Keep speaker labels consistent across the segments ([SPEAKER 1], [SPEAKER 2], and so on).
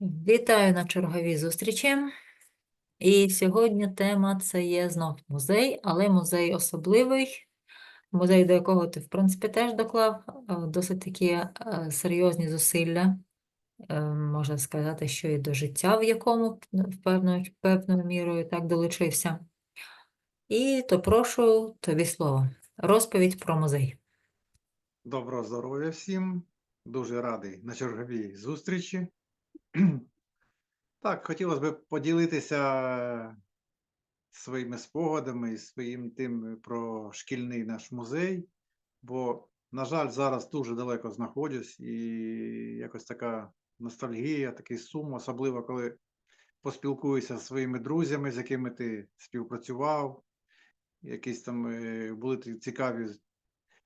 [SPEAKER 1] Вітаю на черговій зустрічі. І сьогодні тема це є знов музей, але музей особливий, музей, до якого ти, в принципі, теж доклав е, досить такі е, серйозні зусилля, Е, можна сказати, що і до життя, в якому в певною, певною мірою так долучився. І то прошу тобі слово. Розповідь про музей.
[SPEAKER 2] Доброго здоров'я всім. Дуже радий на черговій зустрічі. Так, хотілося б поділитися своїми спогадами і своїм тим про шкільний наш музей, бо, на жаль, зараз дуже далеко знаходжусь і якось така ностальгія, такий сум, особливо коли поспілкуюся зі своїми друзями, з якими ти співпрацював, якісь там е, були цікаві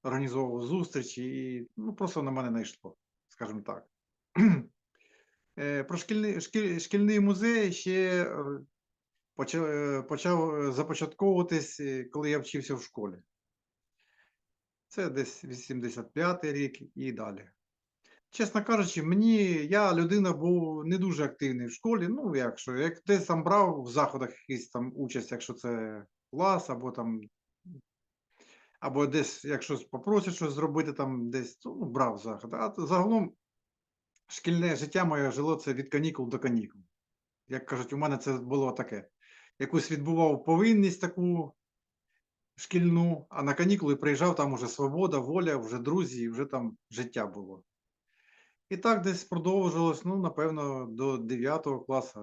[SPEAKER 2] організовував зустрічі і ну, просто на мене не йшло, скажімо так. Е, Про шкільний, шкільний музей ще е, почав, е, почав започатковуватись, коли я вчився в школі. Це десь 85-й рік і далі. Чесно кажучи, мені я людина був не дуже активний в школі. Ну, як що, як десь там брав в заходах якийсь там участь, якщо це клас, або там або десь, якщо попросять щось зробити, там десь ну, брав захід. А загалом шкільне життя моє жило це від канікул до канікул. Як кажуть, у мене це було таке. Якусь відбував повинність таку шкільну, а на канікули приїжджав, там уже свобода, воля, вже друзі, і вже там життя було. І так десь продовжилось, ну, напевно, до 9 класу,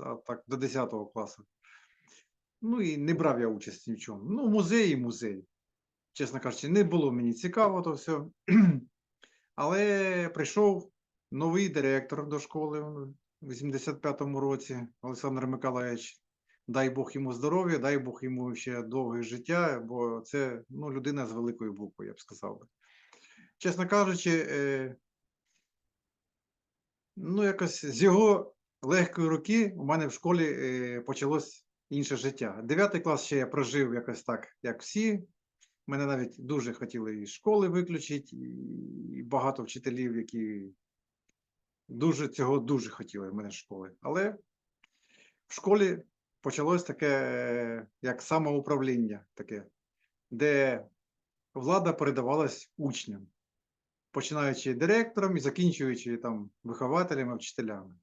[SPEAKER 2] е, так, до 10 класу. Ну і не брав я участь ні в чому. Ну, музей і музей чесно кажучи, не було мені цікаво то все. Але прийшов новий директор до школи у 85-му році, Олександр Миколаївич. Дай Бог йому здоров'я, дай Бог йому ще довге життя, бо це ну, людина з великої букви, я б сказав. Чесно кажучи, е, ну якось з його легкої руки у мене в школі е, почалось інше життя. Дев'ятий клас ще я прожив якось так, як всі, Мене навіть дуже хотіли із школи виключити, і багато вчителів, які дуже цього дуже хотіли в мене школи. Але в школі почалось таке, як самоуправління, таке, де влада передавалась учням, починаючи директором і закінчуючи там вихователями, вчителями.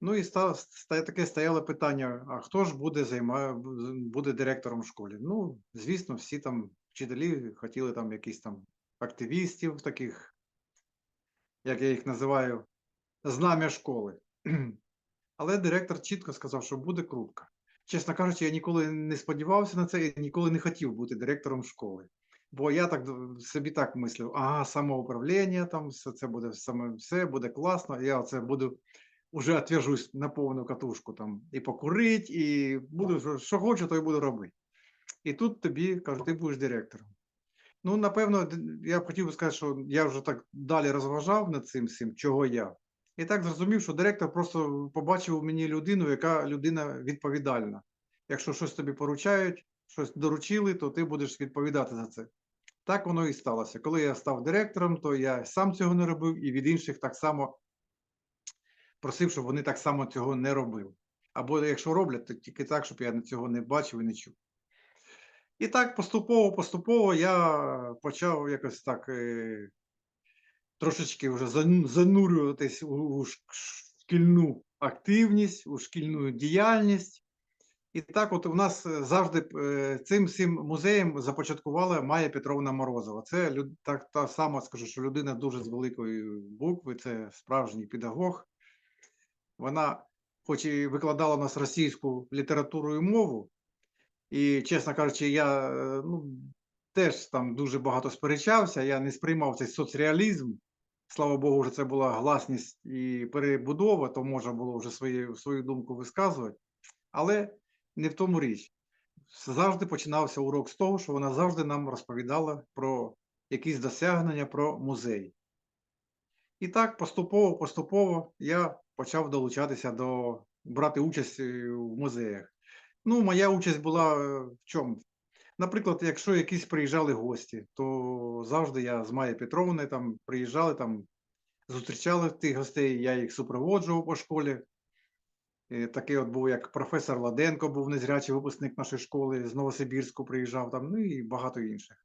[SPEAKER 2] Ну і став, ста- таке стояло питання: а хто ж буде займає, буде директором в школі? Ну, звісно, всі там вчителі хотіли там якісь там активістів, таких, як я їх називаю, знам'я школи. Але директор чітко сказав, що буде крутка. Чесно кажучи, я ніколи не сподівався на це і ніколи не хотів бути директором школи. Бо я так собі так мислив: ага, самоуправління, там все це буде саме все буде класно. Я це буду уже отвяжусь на повну катушку там і покурить, і буду що хочу, то й буду робити. І тут тобі кажуть, ти будеш директором. Ну, напевно, я б хотів би сказати, що я вже так далі розважав над цим всім, чого я. І так зрозумів, що директор просто побачив у мені людину, яка людина відповідальна. Якщо щось тобі поручають, щось доручили, то ти будеш відповідати за це. Так воно і сталося. Коли я став директором, то я сам цього не робив, і від інших так само просив, щоб вони так само цього не робили. Або якщо роблять, то тільки так, щоб я цього не бачив і не чув. І так поступово, поступово я почав якось так е, трошечки вже занурюватись у, шкільну активність, у шкільну діяльність. І так, от у нас е, завжди е, цим всім музеєм започаткувала Майя Петровна Морозова. Це так та сама скажу, що людина дуже з великої букви, це справжній педагог. Вона, хоч і викладала у нас російську літературу і мову, і, чесно кажучи, я е, ну, теж там дуже багато сперечався, я не сприймав цей соцреалізм. Слава Богу, вже це була гласність і перебудова, то можна було вже свої, свою думку висказувати. Але не в тому річ. Завжди починався урок з того, що вона завжди нам розповідала про якісь досягнення, про музей. І так поступово, поступово я почав долучатися до брати участь е, в музеях. Ну, моя участь була е, в чому? Наприклад, якщо якісь приїжджали гості, то завжди я з Майєю Петровною там приїжджали, там зустрічали тих гостей, я їх супроводжував по школі. Такий от був, як професор Ладенко, був незрячий випускник нашої школи, з Новосибірську приїжджав там, ну і багато інших.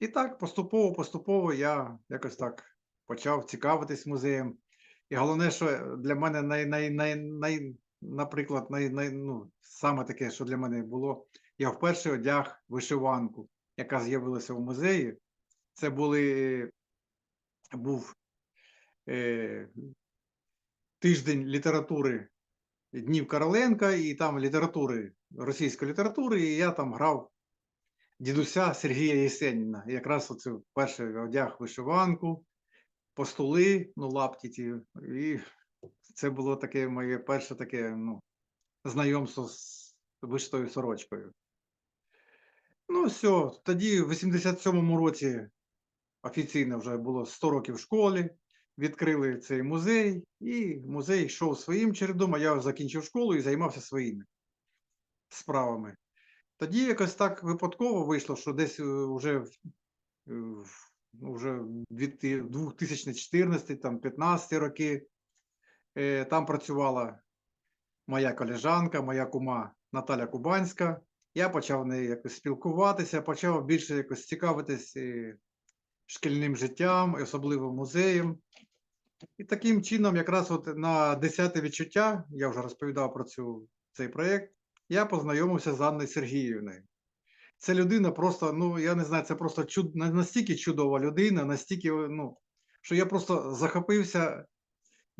[SPEAKER 2] І так, поступово, поступово я якось так почав цікавитись музеєм. І головне, що для мене най, най, най, най, наприклад, най, най, ну, саме таке, що для мене було, я вперше одяг вишиванку, яка з'явилася в музеї. Це були, був е, тиждень літератури Днів Короленка, і там літератури, російської літератури, і я там грав дідуся Сергія Єсеніна. Якраз оце вперше одяг вишиванку, постули, ну, лапті ті, і це було таке моє перше таке ну, знайомство з вишитою сорочкою. Ну, все, тоді в 87-му році офіційно вже було 100 років в школі, відкрили цей музей, і музей йшов своїм чередом, а я закінчив школу і займався своїми справами. Тоді якось так випадково вийшло, що десь вже в, в- ну, вже 2014 там 15 роки е, там працювала моя колежанка, моя кума Наталя Кубанська. Я почав нею якось спілкуватися, почав більше якось цікавитись е, шкільним життям, і особливо музеєм. І таким чином, якраз от на 10 відчуття, я вже розповідав про цю, цей проєкт, я познайомився з Анною Сергіївною. Це людина просто, ну я не знаю, це просто чуд, настільки чудова людина, настільки, ну, що я просто захопився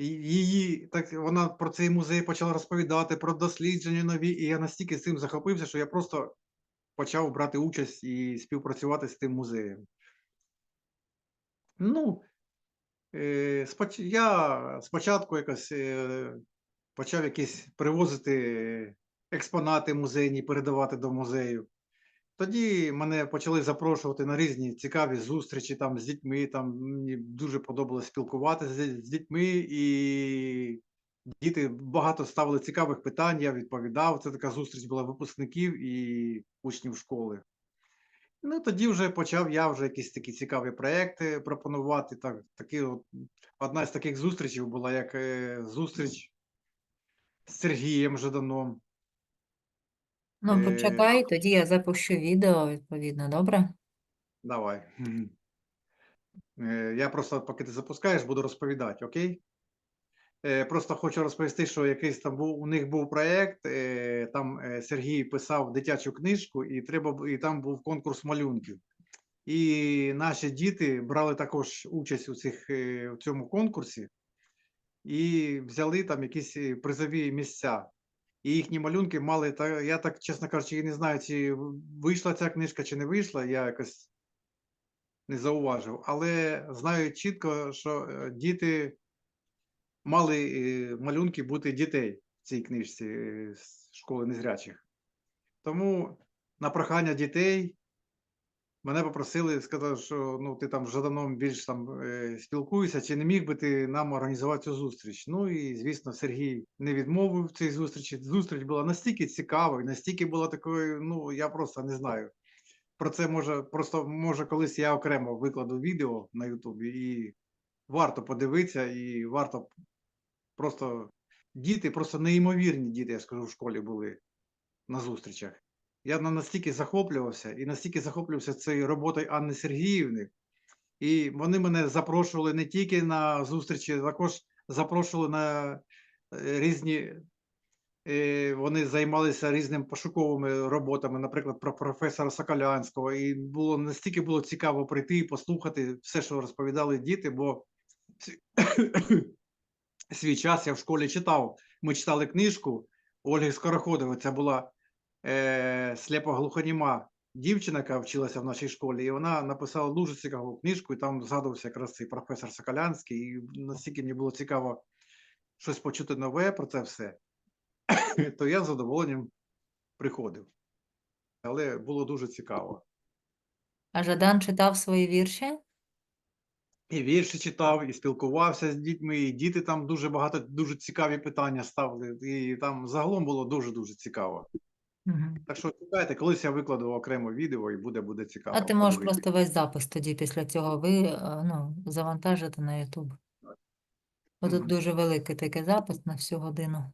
[SPEAKER 2] її, так вона про цей музей почала розповідати, про дослідження нові, і я настільки цим захопився, що я просто почав брати участь і співпрацювати з тим музеєм. Ну, е, я спочатку якось е, почав якісь привозити експонати музейні, передавати до музею. Тоді мене почали запрошувати на різні цікаві зустрічі там з дітьми. Там мені дуже подобалось спілкуватися з дітьми, і діти багато ставили цікавих питань. Я відповідав. Це така зустріч була випускників і учнів школи. Ну, тоді вже почав я вже якісь такі цікаві проекти пропонувати. Так, такі от, одна з таких зустрічей була як е, зустріч з Сергієм Жаданом.
[SPEAKER 1] Ну,
[SPEAKER 2] Е,
[SPEAKER 1] почекай, тоді я запущу відео, відповідно, добре?
[SPEAKER 2] Давай. Мгм. Е, Я просто, поки ти запускаєш, буду розповідати, окей? Е, Просто хочу розповісти, що якийсь там був, у них був проєкт, е, там е, Сергій писав дитячу книжку, і треба, бу- і там був конкурс малюнків. І наші діти брали також участь у цих, е, в цьому конкурсі і взяли там якісь е, призові місця. І їхні малюнки мали, та я так, чесно кажучи, не знаю, чи вийшла ця книжка, чи не вийшла, я якось не зауважив. Але знаю чітко, що е, діти мали е, малюнки бути дітей в цій книжці е, з школи незрячих. Тому на прохання дітей мене попросили, сказали, що ну, ти там з Жаданом більш там е, спілкуєшся, чи не міг би ти нам організувати цю зустріч? Ну і звісно, Сергій не відмовив в цій зустрічі. Зустріч була настільки цікавою, настільки була такою, ну я просто не знаю. Про це може, просто може колись я окремо викладу відео на Ютубі, і варто подивитися, і варто просто діти, просто неймовірні діти, я скажу, в школі були на зустрічах. Я настільки захоплювався і настільки захоплювався цією роботою Анни Сергіївни. І вони мене запрошували не тільки на зустрічі, також запрошували на е, різні. е, Вони займалися різними пошуковими роботами, наприклад, про професора Соколянського. І було настільки було цікаво прийти і послухати все, що розповідали діти, бо свій- час я в школі читав. Ми читали книжку Ольги Скороходової. Це була е, слепоглухоніма дівчина, яка вчилася в нашій школі, і вона написала дуже цікаву книжку, і там згадувався якраз цей професор Соколянський. І настільки мені було цікаво щось почути нове про це все, то я з задоволенням приходив. Але було дуже цікаво.
[SPEAKER 1] А Жадан читав свої вірші?
[SPEAKER 2] І вірші читав, і спілкувався з дітьми, і діти там дуже багато, дуже цікаві питання ставили. І там загалом було дуже-дуже цікаво.
[SPEAKER 1] Мгм.
[SPEAKER 2] Так що чекайте, колись я викладу окремо відео і буде, буде цікаво.
[SPEAKER 1] А ти можеш
[SPEAKER 2] подивитися.
[SPEAKER 1] просто весь запис тоді після цього ви, е, ну, завантажити на YouTube. Бо тут дуже великий такий запис на всю годину.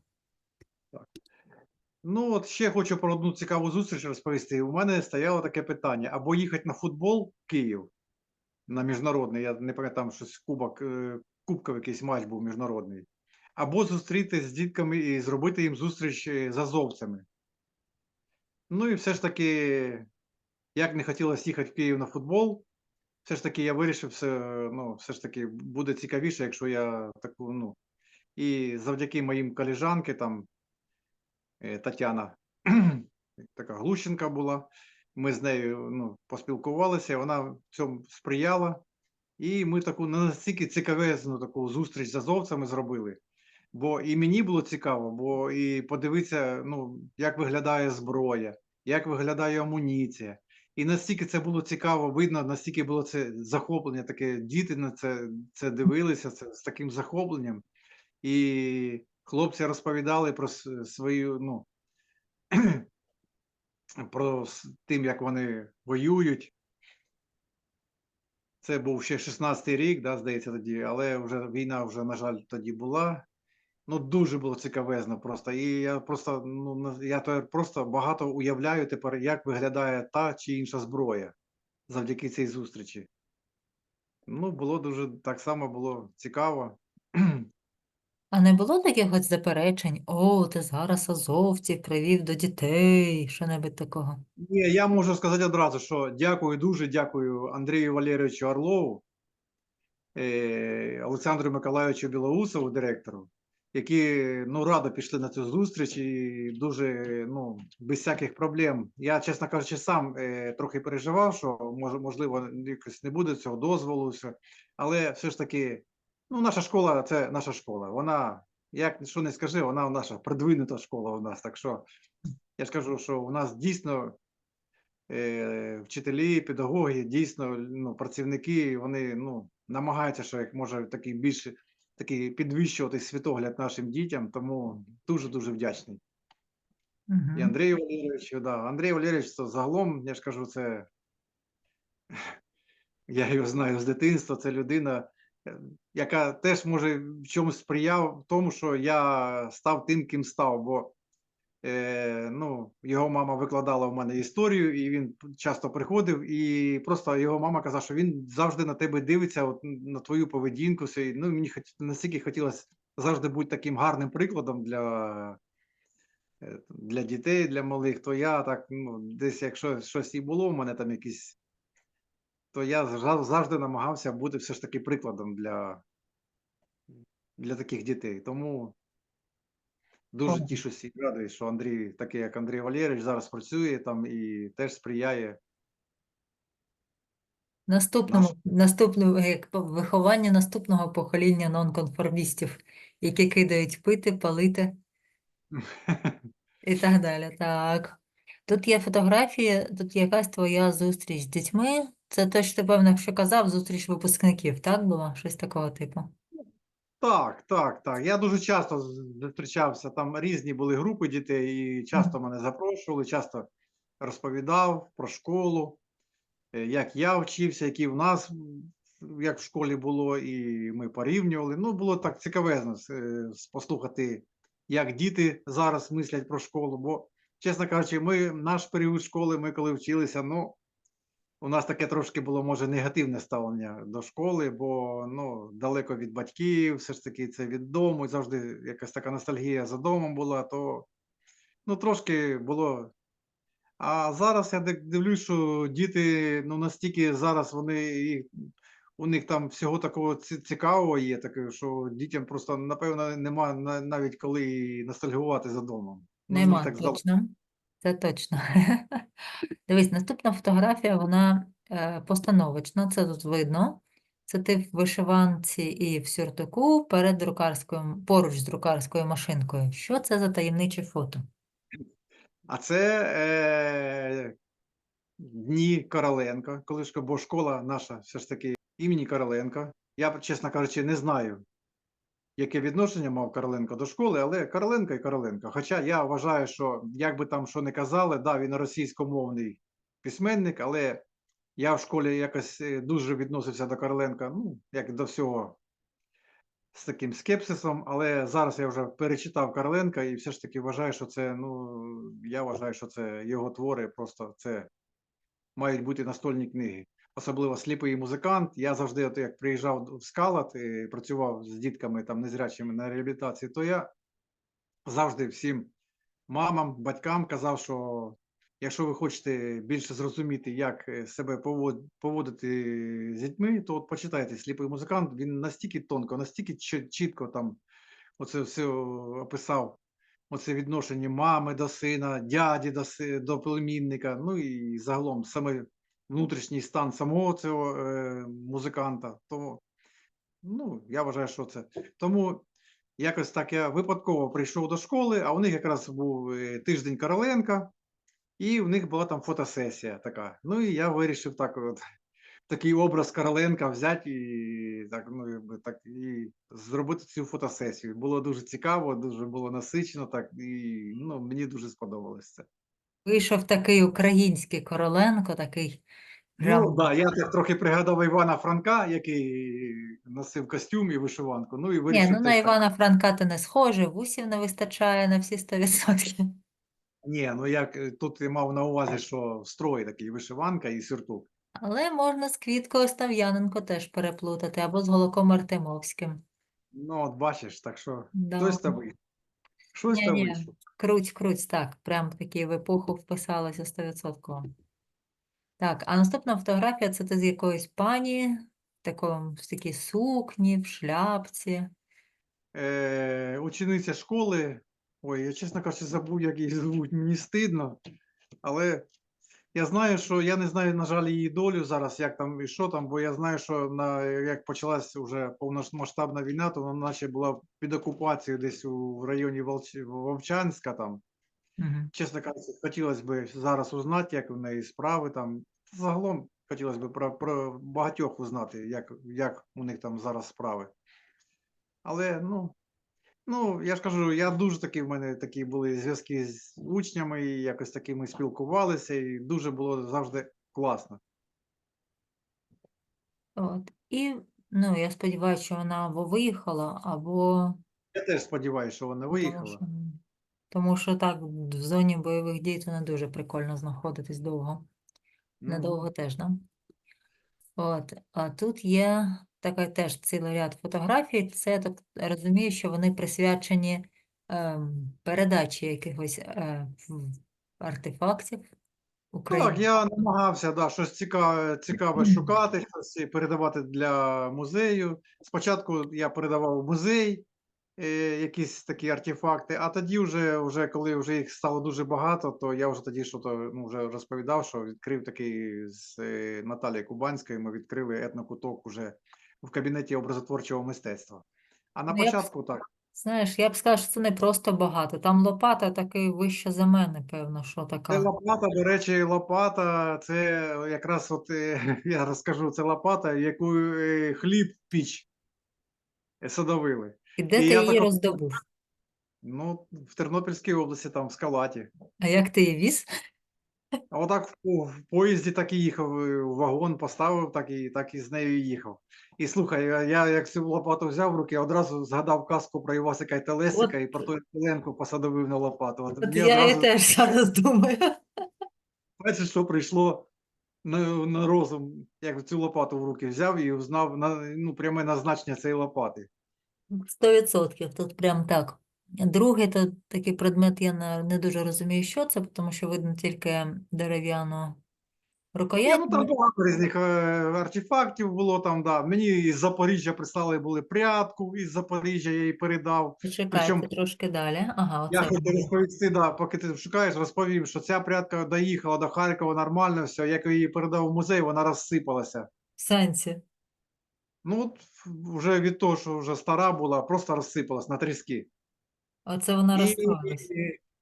[SPEAKER 2] Ну, от ще хочу про одну цікаву зустріч розповісти. У мене стояло таке питання: або їхати на футбол в Київ на міжнародний, я не пам'ятаю, щось кубок, е, кубковий якийсь матч був міжнародний, або зустрітися з дітками і зробити їм зустріч е, з азовцями. Ну і все ж таки, як не хотілося їхати в Київ на футбол, все ж таки я вирішив, все, ну, все ж таки буде цікавіше, якщо я таку, ну, і завдяки моїм коліжанки, там е, Тетяна, така Глущенка була. Ми з нею ну, поспілкувалися, вона в цьому сприяла. І ми таку настільки цікавезну таку зустріч з азовцями зробили. Бо і мені було цікаво, бо і подивитися, ну, як виглядає зброя, як виглядає амуніція. І настільки це було цікаво, видно, настільки було це захоплення, таке діти на це, це дивилися це, з таким захопленням. І хлопці розповідали про свою, ну, про тим, як вони воюють. Це був ще 16-й рік, да, здається, тоді, але вже війна вже, на жаль, тоді була. Ну, дуже було цікавезно просто. І я просто, ну, я тепер просто багато уявляю тепер, як виглядає та чи інша зброя завдяки цій зустрічі. Ну, було дуже так само було цікаво.
[SPEAKER 1] А не було таких заперечень? О, ти зараз азовців привів до дітей, що-небудь такого.
[SPEAKER 2] Ні, я можу сказати одразу, що дякую, дуже дякую Андрію Валерійовичу Орлову, е, Олександру Миколайовичу Білоусову, директору, які ну, радо пішли на цю зустріч і дуже ну, без всяких проблем. Я, чесно кажучи, сам е, трохи переживав, що може, можливо якось не буде цього дозволу, все. але все ж таки, ну, наша школа це наша школа. Вона, як що не скажи, вона наша продвинута школа у нас. Так що я ж кажу, що у нас дійсно е, вчителі, педагоги, дійсно ну, працівники, вони ну, намагаються, що як може такий більше такий підвищувати світогляд нашим дітям, тому дуже-дуже вдячний. І
[SPEAKER 1] Угу.
[SPEAKER 2] Андрію Валерійовичу, да. Андрій Валерійович, це загалом, я ж кажу, це я його знаю з дитинства, це людина, е, яка теж може в чомусь сприяв тому, що я став тим, ким став. Бо е, ну, його мама викладала в мене історію, і він часто приходив, і просто його мама казала, що він завжди на тебе дивиться, от, на твою поведінку. Ну, мені хот- настільки хотілося завжди бути таким гарним прикладом для, е, для дітей, для малих, то я так, ну, десь, якщо щось і було, у мене там якісь, то я завжди намагався бути все ж таки прикладом для, для таких дітей. Тому дуже тішуся і радий, що Андрій, такий як Андрій Валерійович, зараз працює там і теж сприяє.
[SPEAKER 1] Наступному, наступному, як виховання наступного покоління нонконформістів, які кидають пити, палити і так далі. Так. Тут є фотографії, тут якась твоя зустріч з дітьми. Це те, що ти, певно, що казав, зустріч випускників, так було? Щось такого типу.
[SPEAKER 2] Так, так, так. Я дуже часто зустрічався, там різні були групи дітей, і часто мене запрошували, часто розповідав про школу, е, як я вчився, які в нас, як в школі було, і ми порівнювали. Ну, було так цікавезно е, послухати, як діти зараз мислять про школу. Бо, чесно кажучи, ми наш період школи, ми коли вчилися, ну. У нас таке трошки було, може, негативне ставлення до школи, бо ну, далеко від батьків, все ж таки це від дому, завжди якась така ностальгія за домом була, то ну, трошки було. А зараз я дивлюсь, що діти ну, настільки зараз вони у них там всього такого цікавого є, таке, що дітям просто, напевно, нема навіть коли ностальгувати за домом. Ну, так здалося.
[SPEAKER 1] точно. Це точно. Дивись, наступна фотографія, вона е, постановочна, це тут видно. Це ти в вишиванці і в сюртуку перед друкарською, поруч з друкарською машинкою. Що це за таємниче фото?
[SPEAKER 2] А це е, дні Короленка, коли ж, бо школа наша все ж таки імені Короленка. Я, чесно кажучи, не знаю, яке відношення мав Короленко до школи, але Короленко і Короленко. Хоча я вважаю, що як би там що не казали, да, він російськомовний письменник, але я в школі якось е, дуже відносився до Короленка, ну, як до всього з таким скепсисом, але зараз я вже перечитав Короленка і все ж таки вважаю, що це, ну, я вважаю, що це його твори, просто це мають бути настольні книги. Особливо сліпий музикант. Я завжди, от як приїжджав в скалат і працював з дітками там незрячими на реабілітації, то я завжди всім мамам, батькам казав, що якщо ви хочете більше зрозуміти, як е, себе поводити з дітьми, то от почитайте сліпий музикант. Він настільки тонко, настільки чітко там оце все описав. Оце відношення мами до сина, дяді до, до племінника, ну і загалом саме внутрішній стан самого цього е, музиканта. То, ну, я вважаю, що це. Тому якось так я випадково прийшов до школи, а у них якраз був е, тиждень Короленка, і в них була там фотосесія така. Ну і я вирішив так от такий образ Короленка взяти і так, ну, так, і зробити цю фотосесію. Було дуже цікаво, дуже було насичено, так, і ну, мені дуже сподобалось це.
[SPEAKER 1] Вийшов такий український Короленко, такий
[SPEAKER 2] Ну, да, я так трохи пригадав Івана Франка, який носив костюм і вишиванку. Ну і
[SPEAKER 1] Ні, ну на
[SPEAKER 2] так.
[SPEAKER 1] Івана Франка ти не схожий, вусів не вистачає на всі 100%.
[SPEAKER 2] Ні, ну як е, тут я мав на увазі, що в строї такий вишиванка і сюртук.
[SPEAKER 1] Але можна з Квіткою Остав'яненко теж переплутати, або з Голоком Артемовським.
[SPEAKER 2] Ну, от бачиш, так що
[SPEAKER 1] Да.
[SPEAKER 2] там вийшло. Щось там
[SPEAKER 1] Ні-ні,
[SPEAKER 2] вийшло.
[SPEAKER 1] круть, круть, так, прям такі в епоху вписалося 100%. Так, а наступна фотографія це ти з якоїсь пані, в такому, в такій сукні, в шляпці.
[SPEAKER 2] Е, учениця школи. Ой, я чесно кажучи, забув, як її звуть. Мені стидно. Але я знаю, що я не знаю, на жаль, її долю зараз, як там і що там, бо я знаю, що на, як почалась вже повномасштабна війна, то вона наче була під окупацією десь у районі Волч... Вовчанська там.
[SPEAKER 1] Мгм.
[SPEAKER 2] Чесно кажучи, хотілося б зараз узнати, як в неї справи там. Загалом хотілося б про, про багатьох узнати, як, як у них там зараз справи. Але ну, ну, я ж кажу, я дуже таки в мене такі були зв'язки з учнями, і якось таки ми спілкувалися, і дуже було завжди класно.
[SPEAKER 1] От. І, ну, я сподіваюся, що вона або виїхала, або
[SPEAKER 2] Я теж сподіваюся, що вона
[SPEAKER 1] тому
[SPEAKER 2] виїхала.
[SPEAKER 1] що, тому що так, в зоні бойових дій то не дуже прикольно знаходитись довго.
[SPEAKER 2] Ну,
[SPEAKER 1] Недовго теж, да? От, а тут є така теж цілий ряд фотографій. Це так розумію, що вони присвячені ем, передачі якихось е, артефактів
[SPEAKER 2] Так, я намагався да, щось цікаве, цікаве шукати, щось передавати для музею. Спочатку я передавав в музей е, якісь такі артефакти, а тоді, вже, вже коли вже їх стало дуже багато, то я вже тоді що то, ну, вже розповідав, що відкрив такий з е, Наталією Кубанською. Ми відкрили етнокуток уже в кабінеті образотворчого мистецтва. А на
[SPEAKER 1] Ну, я б
[SPEAKER 2] початку так.
[SPEAKER 1] Знаєш, я б сказала, що це не просто багато. Там лопата таки вища за мене, певно, що
[SPEAKER 2] Це лопата, до речі, лопата, це якраз от е, я розкажу, це лопата, яку е, хліб піч садовили.
[SPEAKER 1] І де
[SPEAKER 2] і
[SPEAKER 1] ти її
[SPEAKER 2] тако-
[SPEAKER 1] роздобув?
[SPEAKER 2] Ну, в Тернопільській області, там, в Скалаті.
[SPEAKER 1] А як ти її віз?
[SPEAKER 2] А отак в, в поїзді так і їхав, е, вагон поставив, так і, так і з нею їхав. І слухай, я, я як цю лопату взяв в руки, одразу згадав казку про Івасика і Телесика і про ту Ленку посадовив на лопату. От
[SPEAKER 1] От я і теж зараз думаю.
[SPEAKER 2] бачиш, що прийшло на, на розум, як цю лопату в руки взяв і узнав на, ну, пряме назначення цієї лопати.
[SPEAKER 1] Сто відсотків, тут прям так. Другий то такий предмет, я не, дуже розумію, що це, тому що видно тільки дерев'яну
[SPEAKER 2] Ні,
[SPEAKER 1] рукоять.
[SPEAKER 2] ну там багато різних е, артефактів було там, да. Мені із Запоріжжя прислали були прядку із Запоріжжя, я її передав.
[SPEAKER 1] Почекайте
[SPEAKER 2] причому-
[SPEAKER 1] трошки далі. Ага,
[SPEAKER 2] Я хочу розповісти, да, поки ти шукаєш, розповім, що ця прядка доїхала до Харкова нормально, все, як я її передав в музей, вона розсипалася.
[SPEAKER 1] В сенсі.
[SPEAKER 2] Ну, от вже від того, що вже стара була, просто розсипалась на тріски.
[SPEAKER 1] Оце вона
[SPEAKER 2] І,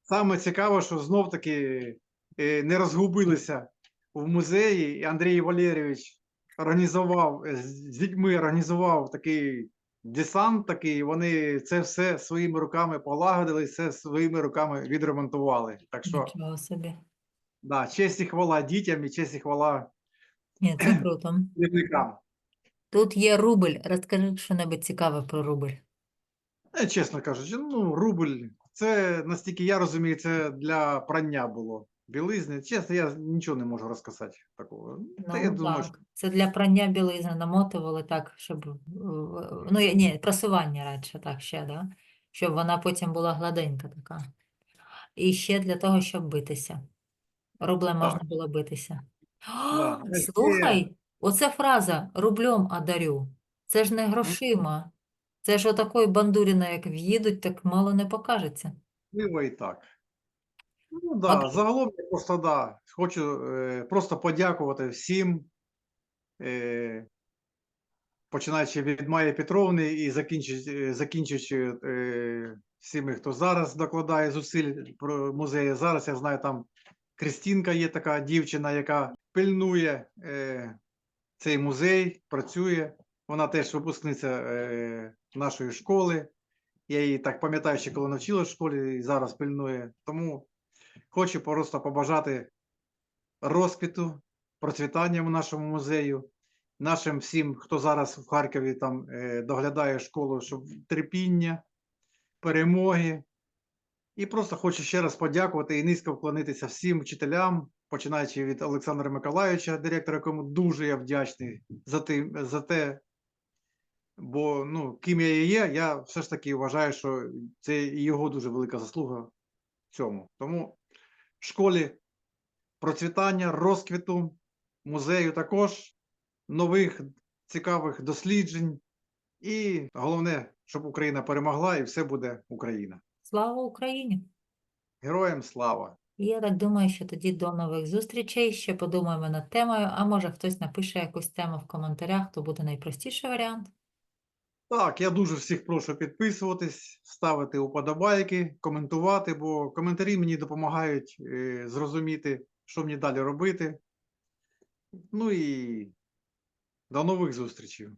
[SPEAKER 2] саме цікаве, що знов таки е, не розгубилися в музеї, і Андрій Валерійович організував е, з дітьми організував такий десант, такий, вони це все своїми руками полагодили, це своїми руками відремонтували. Так що,
[SPEAKER 1] Нічого собі.
[SPEAKER 2] да, честь і хвала дітям і честь і хвала
[SPEAKER 1] Ні, це круто.
[SPEAKER 2] керівникам.
[SPEAKER 1] Тут є рубль. Розкажи що-небудь цікаве про рубль.
[SPEAKER 2] Е, Чесно кажучи, ну, рубль, це настільки я розумію, це для прання було білизни. Чесно, я нічого не можу розказати такого. Та я
[SPEAKER 1] Ну,
[SPEAKER 2] думаю, що.
[SPEAKER 1] Це для прання білизни намотували так, щоб е, ну ні, прасування радше так ще, да? Щоб вона потім була гладенька така. І ще для того, щоб битися. Рублем можна було битися.
[SPEAKER 2] Да.
[SPEAKER 1] А,
[SPEAKER 2] Е,
[SPEAKER 1] Слухай, оце фраза рублем одарю. Це ж не грошима. Це ж отакої бандуріна, як в'їдуть, так мало не покажеться.
[SPEAKER 2] можливо і так. Ну да,
[SPEAKER 1] Окей.
[SPEAKER 2] загалом я просто да, хочу е, просто подякувати всім, е, починаючи від Майї Петровни і закінчуючи, е, закінчуючи е, всіми, хто зараз докладає зусиль про музеї. Зараз я знаю, там Кристінка є така дівчина, яка пильнує е, цей музей, працює. Вона теж випускниця е, нашої школи. Я її так пам'ятаю, ще коли навчила в школі і зараз пильнує. Тому хочу просто побажати розквіту, процвітання в нашому музею, нашим всім, хто зараз в Харкові там е, доглядає школу, щоб терпіння, перемоги. І просто хочу ще раз подякувати і низько вклонитися всім вчителям, починаючи від Олександра Миколайовича, директора, якому дуже я вдячний за, ти, за те, бо ну, ким я є, я все ж таки вважаю, що це і його дуже велика заслуга в цьому. Тому в школі процвітання, розквіту, музею також, нових цікавих досліджень. І головне, щоб Україна перемогла і все буде Україна.
[SPEAKER 1] Слава Україні!
[SPEAKER 2] Героям слава!
[SPEAKER 1] Я так думаю, що тоді до нових зустрічей. Ще подумаємо над темою, а може хтось напише якусь тему в коментарях, то буде найпростіший варіант.
[SPEAKER 2] Так, я дуже всіх прошу підписуватись, ставити уподобайки, коментувати, бо коментарі мені допомагають е, зрозуміти, що мені далі робити. Ну і до нових зустрічей.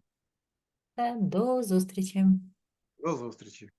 [SPEAKER 1] До зустрічі!
[SPEAKER 2] До зустрічі.